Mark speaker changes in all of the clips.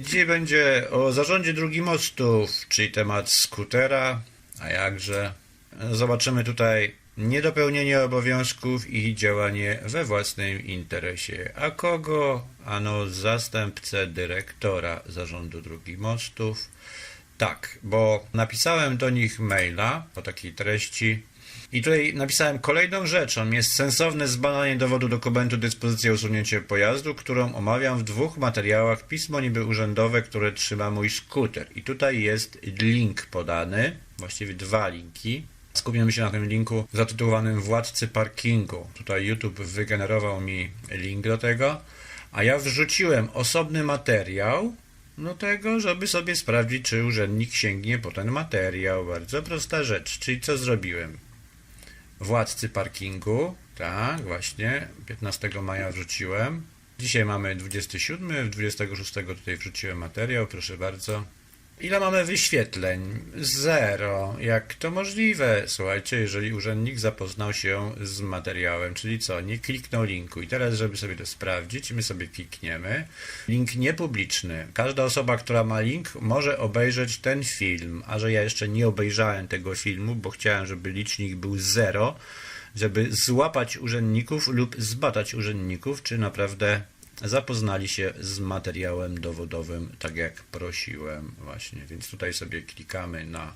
Speaker 1: Dzisiaj będzie o zarządzie dróg i mostów, czyli temat skutera, a jakże. Zobaczymy tutaj niedopełnienie obowiązków i działanie we własnym interesie. A kogo? Ano zastępcę dyrektora zarządu dróg i mostów. Tak, bo napisałem do nich maila o takiej treści. I tutaj napisałem kolejną rzeczą. Jest sensowne zbadanie dowodu dokumentu dyspozycja usunięcie pojazdu, którą omawiam w dwóch materiałach pismo niby urzędowe, które trzyma mój skuter. I tutaj jest link podany, właściwie dwa linki. Skupimy się na tym linku zatytułowanym Władcy Parkingu. Tutaj YouTube wygenerował mi link do tego, a ja wrzuciłem osobny materiał do tego, żeby sobie sprawdzić, czy urzędnik sięgnie po ten materiał. Bardzo prosta rzecz. Czyli co zrobiłem? Władcy parkingu, tak, właśnie, 15 maja wrzuciłem. Dzisiaj mamy 27, 26 tutaj wrzuciłem materiał, proszę bardzo. Ile mamy wyświetleń? Zero. Jak to możliwe? Słuchajcie, jeżeli urzędnik zapoznał się z materiałem, czyli co? Nie kliknął linku. I teraz, żeby sobie to sprawdzić, my sobie klikniemy. Link niepubliczny. Każda osoba, która ma link, może obejrzeć ten film. A że ja jeszcze nie obejrzałem tego filmu, bo chciałem, żeby licznik był zero, żeby złapać urzędników lub zbadać urzędników, czy naprawdę zapoznali się z materiałem dowodowym, tak jak prosiłem właśnie. Więc tutaj sobie klikamy na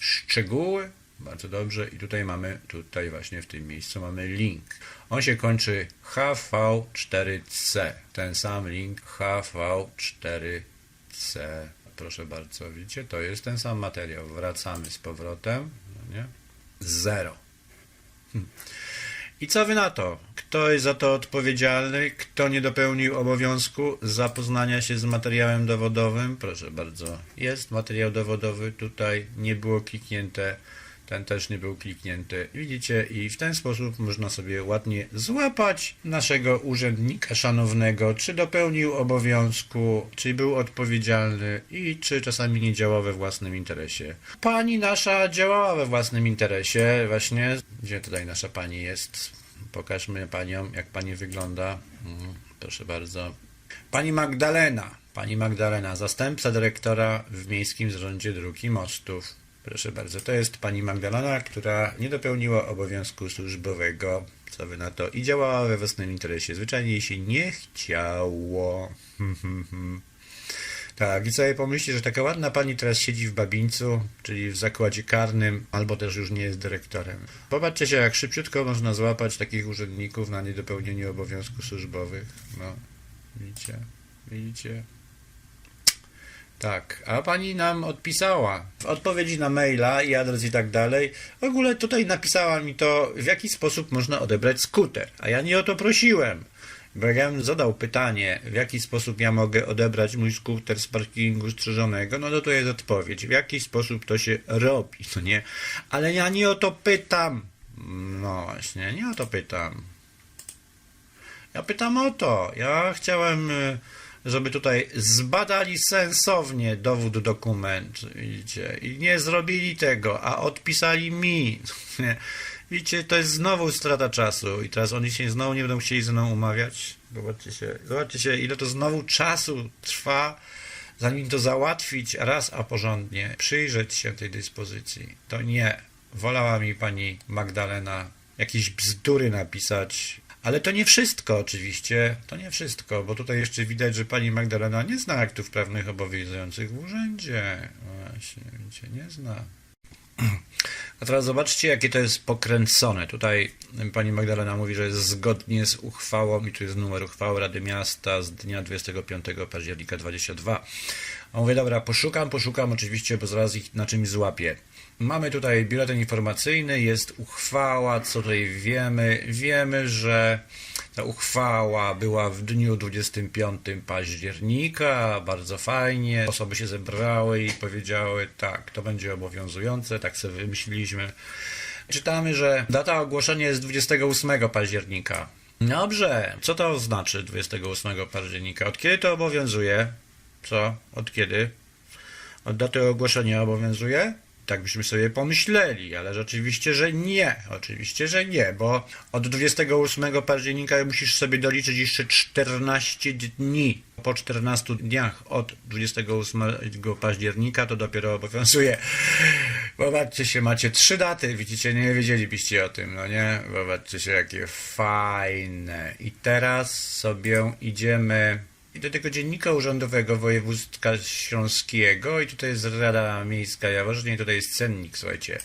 Speaker 1: szczegóły, bardzo dobrze i tutaj mamy, tutaj właśnie w tym miejscu mamy link. On się kończy HV4C, ten sam link HV4C. Proszę bardzo, widzicie, to jest ten sam materiał. Wracamy z powrotem, no nie? Zero. I co wy na to? Kto jest za to odpowiedzialny? Kto nie dopełnił obowiązku zapoznania się z materiałem dowodowym? Proszę bardzo, jest materiał dowodowy, tutaj nie było kliknięte, ten też nie był kliknięty. Widzicie, i w ten sposób można sobie ładnie złapać naszego urzędnika szanownego, czy dopełnił obowiązku, czy był odpowiedzialny i czy czasami nie działał we własnym interesie. Pani nasza działała we własnym interesie, właśnie. Gdzie tutaj nasza pani jest? Pokażmy panią, jak pani wygląda. Mm, Proszę bardzo. Pani Magdalena. Pani Magdalena, zastępca dyrektora w Miejskim Zarządzie Dróg i Mostów. Proszę bardzo, to jest pani Magdalena, która nie dopełniła obowiązku służbowego. Co wy na to? I działała we własnym interesie. Zwyczajnie jej się nie chciało. Tak, i sobie pomyślcie, że taka ładna pani teraz siedzi w Babińcu, czyli w zakładzie karnym, albo też już nie jest dyrektorem. Popatrzcie się, jak szybciutko można złapać takich urzędników na niedopełnienie obowiązków służbowych. No, widzicie, widzicie. Tak, a pani nam odpisała w odpowiedzi na maila i adres i tak dalej. W ogóle tutaj napisała mi to, w jaki sposób można odebrać skuter, a ja nie o to prosiłem. Bo zadał pytanie, w jaki sposób ja mogę odebrać mój skuter z parkingu strzeżonego, no to to jest odpowiedź. W jaki sposób to się robi, no nie? Ale ja nie o to pytam. No właśnie, nie o to pytam. Ja pytam o to. Ja chciałem, y, żeby tutaj zbadali sensownie dowód, dokument, widzicie, i nie zrobili tego, a odpisali mi. Widzicie, to jest znowu strata czasu i teraz oni się znowu nie będą chcieli ze mną umawiać. Zobaczcie się, zobaczcie się, ile to znowu czasu trwa, zanim to załatwić raz, a porządnie, przyjrzeć się tej dyspozycji. To nie. Wolała mi pani Magdalena jakieś bzdury napisać, ale to nie wszystko oczywiście, to nie wszystko, bo tutaj jeszcze widać, że pani Magdalena nie zna aktów prawnych obowiązujących w urzędzie. Właśnie, widzicie, nie zna. A teraz zobaczcie, jakie to jest pokręcone. Tutaj pani Magdalena mówi, że jest zgodnie z uchwałą, i tu jest numer uchwały Rady Miasta z dnia 25 października 22. A mówię, dobra, poszukam, poszukam oczywiście, bo zaraz ich na czymś złapię. Mamy tutaj biuletyn informacyjny, jest uchwała, co tutaj wiemy. Wiemy, że ta uchwała była w dniu 25 października, bardzo fajnie. Osoby się zebrały i powiedziały, tak, to będzie obowiązujące, tak sobie wymyśliliśmy. Czytamy, że data ogłoszenia jest 28 października. Dobrze, co to znaczy 28 października? Od kiedy to obowiązuje? Co? Od kiedy? Od daty ogłoszenia obowiązuje? Tak byśmy sobie pomyśleli, ale rzeczywiście, że nie. Oczywiście, że nie, bo od 28 października musisz sobie doliczyć jeszcze 14 dni. Po 14 dniach od 28 października to dopiero obowiązuje. Popatrzcie się, macie trzy daty, widzicie, nie wiedzielibyście o tym, no nie? Popatrzcie się, jakie fajne. I teraz sobie idziemy i do tego dziennika urzędowego województwa śląskiego i tutaj jest Rada Miejska Jaworznie i tutaj jest cennik, słuchajcie.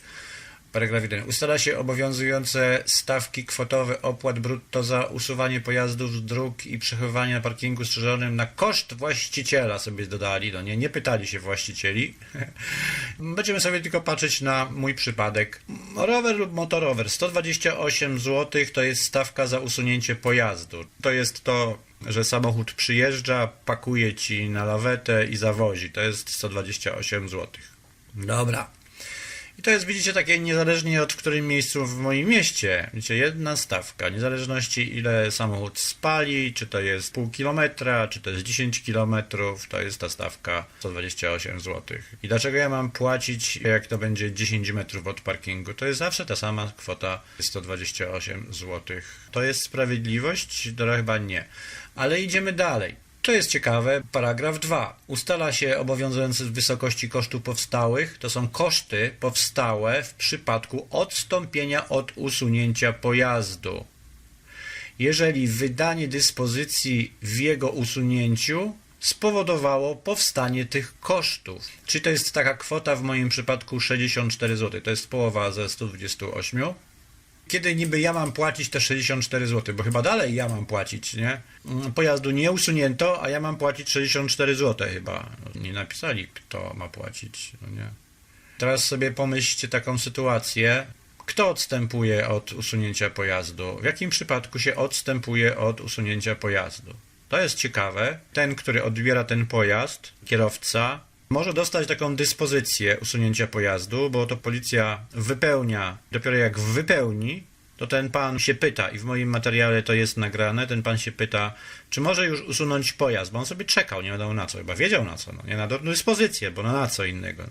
Speaker 1: Paragraf 1. Ustala się obowiązujące stawki kwotowe opłat brutto za usuwanie pojazdów z dróg i przechowywanie na parkingu strzeżonym na koszt właściciela sobie dodali. No nie, nie pytali się właścicieli. Będziemy sobie tylko patrzeć na mój przypadek. Rower lub motorower 128 zł to jest stawka za usunięcie pojazdu. To jest to, że samochód przyjeżdża, pakuje ci na lawetę i zawozi. To jest 128 zł. Dobra. I to jest, widzicie, takie niezależnie od którym miejscu w moim mieście. Widzicie, jedna stawka, niezależności ile samochód spali, czy to jest pół kilometra, czy to jest 10 kilometrów, to jest ta stawka 128 zł. I dlaczego ja mam płacić, jak to będzie 10 metrów od parkingu? To jest zawsze ta sama kwota 128 zł. To jest sprawiedliwość? To chyba nie. Ale idziemy dalej. To jest ciekawe. Paragraf 2. Ustala się obowiązujące wysokości kosztów powstałych. To są koszty powstałe w przypadku odstąpienia od usunięcia pojazdu. Jeżeli wydanie dyspozycji w jego usunięciu spowodowało powstanie tych kosztów. Czyli to jest taka kwota w moim przypadku 64 zł. To jest połowa ze 128 kiedy niby ja mam płacić te 64 zł, bo chyba dalej ja mam płacić, nie? Pojazdu nie usunięto, a ja mam płacić 64 zł chyba. Nie napisali, kto ma płacić, no nie? Teraz sobie pomyślcie taką sytuację. Kto odstępuje od usunięcia pojazdu? W jakim przypadku się odstępuje od usunięcia pojazdu? To jest ciekawe. Ten, który odbiera ten pojazd, kierowca, może dostać taką dyspozycję usunięcia pojazdu, bo to policja wypełnia. Dopiero jak wypełni, to ten pan się pyta, i w moim materiale to jest nagrane, ten pan się pyta, czy może już usunąć pojazd, bo on sobie czekał, nie wiadomo na co, chyba wiedział na co, no, nie na dyspozycję, bo no na co innego.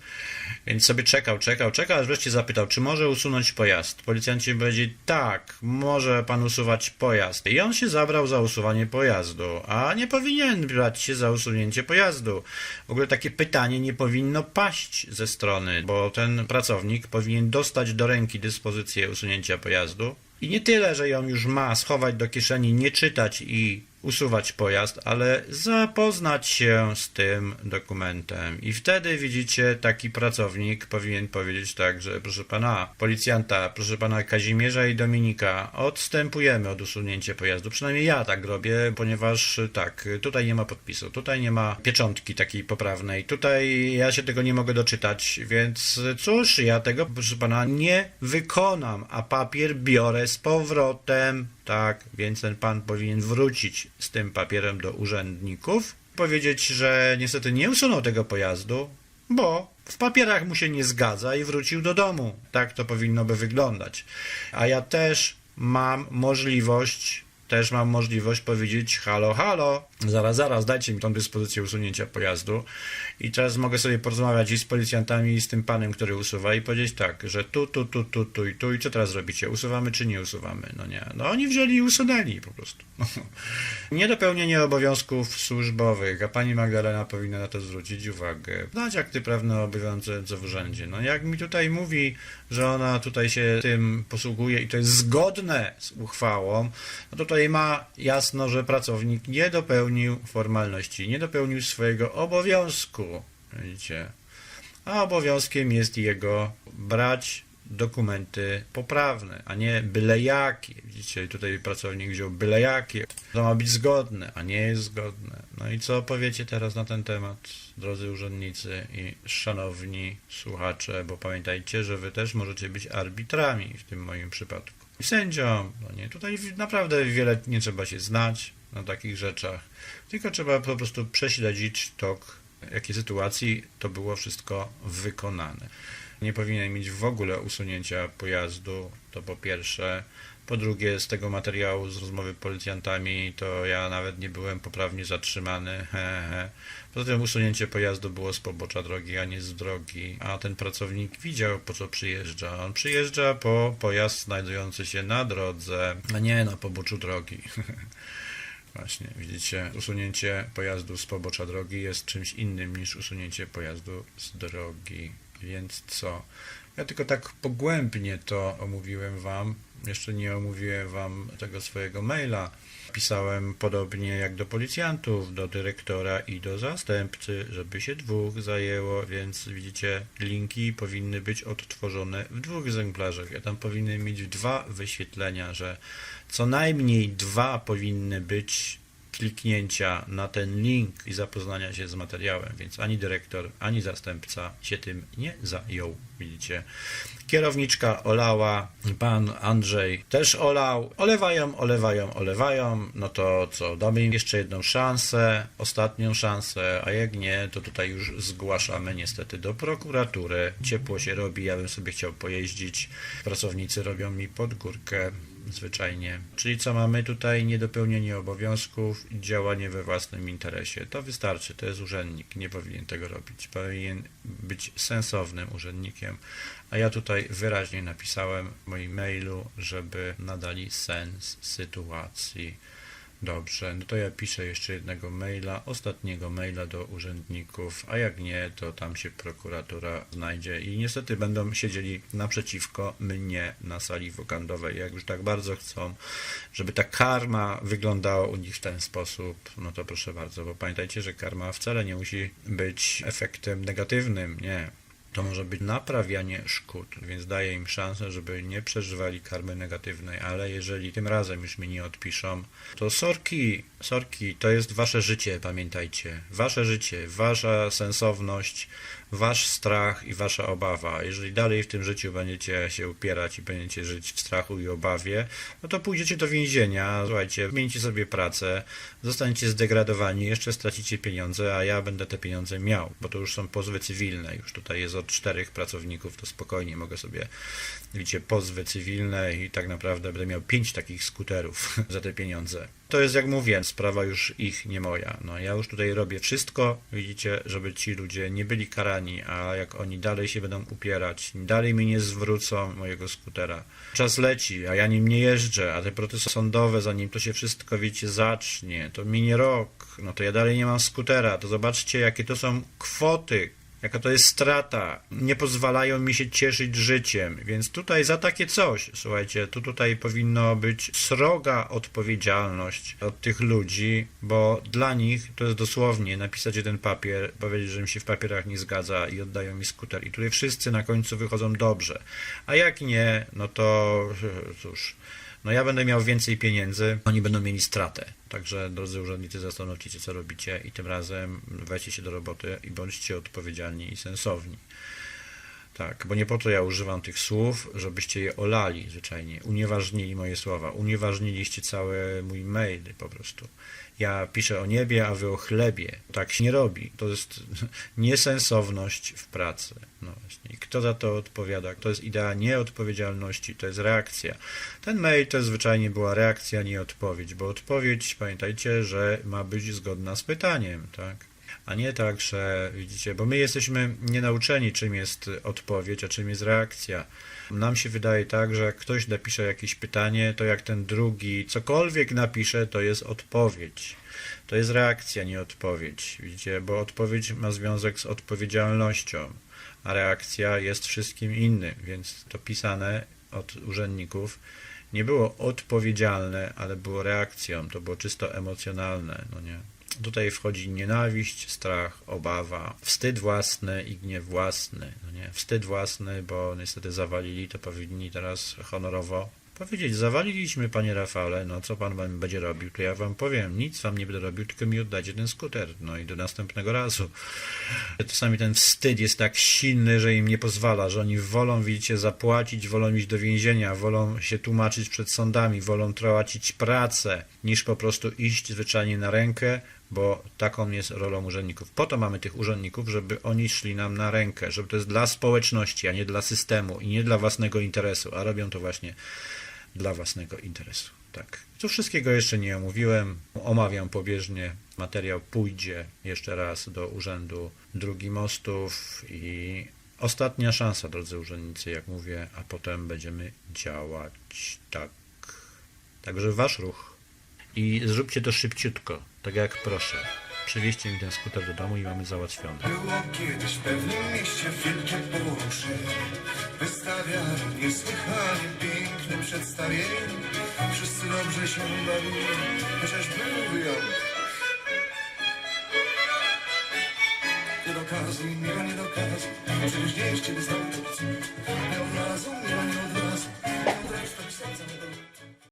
Speaker 1: Więc sobie czekał, czekał, czekał, aż wreszcie zapytał, czy może usunąć pojazd. Policjanci powiedzieli, tak, może pan usuwać pojazd. I on się zabrał za usuwanie pojazdu, a nie powinien brać się za usunięcie pojazdu. W ogóle takie pytanie nie powinno paść ze strony, bo ten pracownik powinien dostać do ręki dyspozycję usunięcia pojazdu. I nie tyle, że ją już ma schować do kieszeni, nie czytać i usuwać pojazd, ale zapoznać się z tym dokumentem. I wtedy widzicie, taki pracownik powinien powiedzieć tak, że proszę pana policjanta, proszę pana Kazimierza i Dominika, odstępujemy od usunięcia pojazdu. Przynajmniej ja tak robię, ponieważ tak, tutaj nie ma podpisu, tutaj nie ma pieczątki takiej poprawnej, tutaj ja się tego nie mogę doczytać, więc cóż, ja tego, proszę pana, nie wykonam, a papier biorę z powrotem. Tak, więc ten pan powinien wrócić z tym papierem do urzędników, powiedzieć, że niestety nie usunął tego pojazdu, bo w papierach mu się nie zgadza i wrócił do domu. Tak to powinno by wyglądać. A ja też mam możliwość też mam możliwość powiedzieć halo, halo, zaraz, zaraz, dajcie mi tą dyspozycję usunięcia pojazdu i teraz mogę sobie porozmawiać i z policjantami i z tym panem, który usuwa i powiedzieć tak, że tu, tu, tu, tu, tu i tu i co teraz robicie? Usuwamy czy nie usuwamy? No nie, no oni wzięli i usunęli po prostu. Niedopełnienie obowiązków służbowych, a pani Magdalena powinna na to zwrócić uwagę. Znać akty prawne obowiązujące w urzędzie. No jak mi tutaj mówi, że ona tutaj się tym posługuje i to jest zgodne z uchwałą, no tutaj ma jasno, że pracownik nie dopełnił formalności, nie dopełnił swojego obowiązku. Widzicie? A obowiązkiem jest jego brać dokumenty poprawne, a nie byle jakie. Widzicie, tutaj pracownik wziął byle jakie. To ma być zgodne, a nie jest zgodne. No i co powiecie teraz na ten temat, drodzy urzędnicy i szanowni słuchacze, bo pamiętajcie, że wy też możecie być arbitrami w tym moim przypadku. Sędzią, no nie, tutaj naprawdę wiele nie trzeba się znać na takich rzeczach, tylko trzeba po prostu prześledzić tok, jakiej sytuacji to było wszystko wykonane nie powinien mieć w ogóle usunięcia pojazdu, to po pierwsze. Po drugie, z tego materiału, z rozmowy policjantami, to ja nawet nie byłem poprawnie zatrzymany. He, he. Poza tym usunięcie pojazdu było z pobocza drogi, a nie z drogi. A ten pracownik widział, po co przyjeżdża. On przyjeżdża po pojazd znajdujący się na drodze, a nie na poboczu drogi. Właśnie, widzicie, usunięcie pojazdu z pobocza drogi jest czymś innym niż usunięcie pojazdu z drogi. Więc co? Ja tylko tak pogłębnie to omówiłem Wam. Jeszcze nie omówiłem Wam tego swojego maila. Pisałem podobnie jak do policjantów, do dyrektora i do zastępcy, żeby się dwóch zajęło, więc widzicie, linki powinny być odtworzone w dwóch egzemplarzach. Ja tam powinny mieć dwa wyświetlenia, że co najmniej dwa powinny być kliknięcia na ten link i zapoznania się z materiałem, więc ani dyrektor, ani zastępca się tym nie zajął. Widzicie, kierowniczka olała, pan Andrzej też olał. Olewają, olewają, olewają. No to co, damy im jeszcze jedną szansę, ostatnią szansę, a jak nie, to tutaj już zgłaszamy niestety do prokuratury. Ciepło się robi, ja bym sobie chciał pojeździć. Pracownicy robią mi pod górkę zwyczajnie. Czyli co mamy tutaj? Niedopełnienie obowiązków i działanie we własnym interesie. To wystarczy, to jest urzędnik, nie powinien tego robić. Powinien być sensownym urzędnikiem. A ja tutaj wyraźnie napisałem w moim mailu, żeby nadali sens sytuacji. Dobrze, no to ja piszę jeszcze jednego maila, ostatniego maila do urzędników, a jak nie, to tam się prokuratura znajdzie i niestety będą siedzieli naprzeciwko mnie na sali wokandowej. Jak już tak bardzo chcą, żeby ta karma wyglądała u nich w ten sposób, no to proszę bardzo, bo pamiętajcie, że karma wcale nie musi być efektem negatywnym, nie to może być naprawianie szkód, więc daję im szansę, żeby nie przeżywali karmy negatywnej, ale jeżeli tym razem już mi nie odpiszą, to sorki, sorki, to jest wasze życie, pamiętajcie. Wasze życie, wasza sensowność, wasz strach i wasza obawa. Jeżeli dalej w tym życiu będziecie się upierać i będziecie żyć w strachu i obawie, no to pójdziecie do więzienia, słuchajcie, zmieńcie sobie pracę, zostaniecie zdegradowani, jeszcze stracicie pieniądze, a ja będę te pieniądze miał, bo to już są pozwy cywilne, już tutaj jest od czterech pracowników, to spokojnie mogę sobie, widzicie, pozwy cywilne i tak naprawdę będę miał pięć takich skuterów za te pieniądze. To jest, jak mówię, sprawa już ich, nie moja. No, ja już tutaj robię wszystko, widzicie, żeby ci ludzie nie byli karani, a jak oni dalej się będą upierać, dalej mi nie zwrócą mojego skutera. Czas leci, a ja nim nie jeżdżę, a te procesy sądowe, zanim to się wszystko, wiecie, zacznie, to minie rok, no to ja dalej nie mam skutera, to zobaczcie, jakie to są kwoty, jaka to jest strata, nie pozwalają mi się cieszyć życiem, więc tutaj za takie coś, słuchajcie, tu tutaj powinno być sroga odpowiedzialność od tych ludzi, bo dla nich to jest dosłownie napisać jeden papier, powiedzieć, że mi się w papierach nie zgadza i oddają mi skuter. I tutaj wszyscy na końcu wychodzą dobrze, a jak nie, no to cóż, no ja będę miał więcej pieniędzy, oni będą mieli stratę. Także drodzy urzędnicy, zastanówcie się, co robicie i tym razem weźcie się do roboty i bądźcie odpowiedzialni i sensowni. Tak, bo nie po to ja używam tych słów, żebyście je olali zwyczajnie, unieważnili moje słowa, unieważniliście cały mój mail po prostu. Ja piszę o niebie, a wy o chlebie. Tak się nie robi. To jest niesensowność w pracy. No właśnie. Kto za to odpowiada? To jest idea nieodpowiedzialności, to jest reakcja. Ten mail to zwyczajnie była reakcja, nie odpowiedź, bo odpowiedź, pamiętajcie, że ma być zgodna z pytaniem, tak? A nie tak, że widzicie, bo my jesteśmy nienauczeni, czym jest odpowiedź, a czym jest reakcja. Nam się wydaje tak, że jak ktoś napisze jakieś pytanie, to jak ten drugi cokolwiek napisze, to jest odpowiedź. To jest reakcja, nie odpowiedź. Widzicie, bo odpowiedź ma związek z odpowiedzialnością, a reakcja jest wszystkim innym, więc to pisane od urzędników nie było odpowiedzialne, ale było reakcją, to było czysto emocjonalne, no nie? Tutaj wchodzi nienawiść, strach, obawa, wstyd własny i gniew własny. No nie? Wstyd własny, bo niestety zawalili, to powinni teraz honorowo powiedzieć, zawaliliśmy panie Rafale, no co pan będzie robił, to ja wam powiem, nic wam nie będę robił, tylko mi oddajcie ten skuter, no i do następnego razu. Czasami ten wstyd jest tak silny, że im nie pozwala, że oni wolą, widzicie, zapłacić, wolą iść do więzienia, wolą się tłumaczyć przed sądami, wolą tracić pracę, niż po prostu iść zwyczajnie na rękę, bo taką jest rolą urzędników. Po to mamy tych urzędników, żeby oni szli nam na rękę, żeby to jest dla społeczności, a nie dla systemu i nie dla własnego interesu, a robią to właśnie dla własnego interesu. Tak. Tu wszystkiego jeszcze nie omówiłem. Omawiam pobieżnie. Materiał pójdzie jeszcze raz do Urzędu Drugi Mostów i ostatnia szansa, drodzy urzędnicy, jak mówię, a potem będziemy działać tak. Także wasz ruch. I zróbcie to szybciutko, tak jak proszę. Przywieźcie mi ten skuter do domu i mamy załatwione.
Speaker 2: Było kiedyś w pewnym mieście wielkie poruszenie Wystawiali niesłychanie piękne przedstawienie. Wszyscy dobrze się bawili, chociaż był wyjątek Nie do kazu, miło nie do kazu Przecież gdzieś ciebie znał Nie od razu, miło nie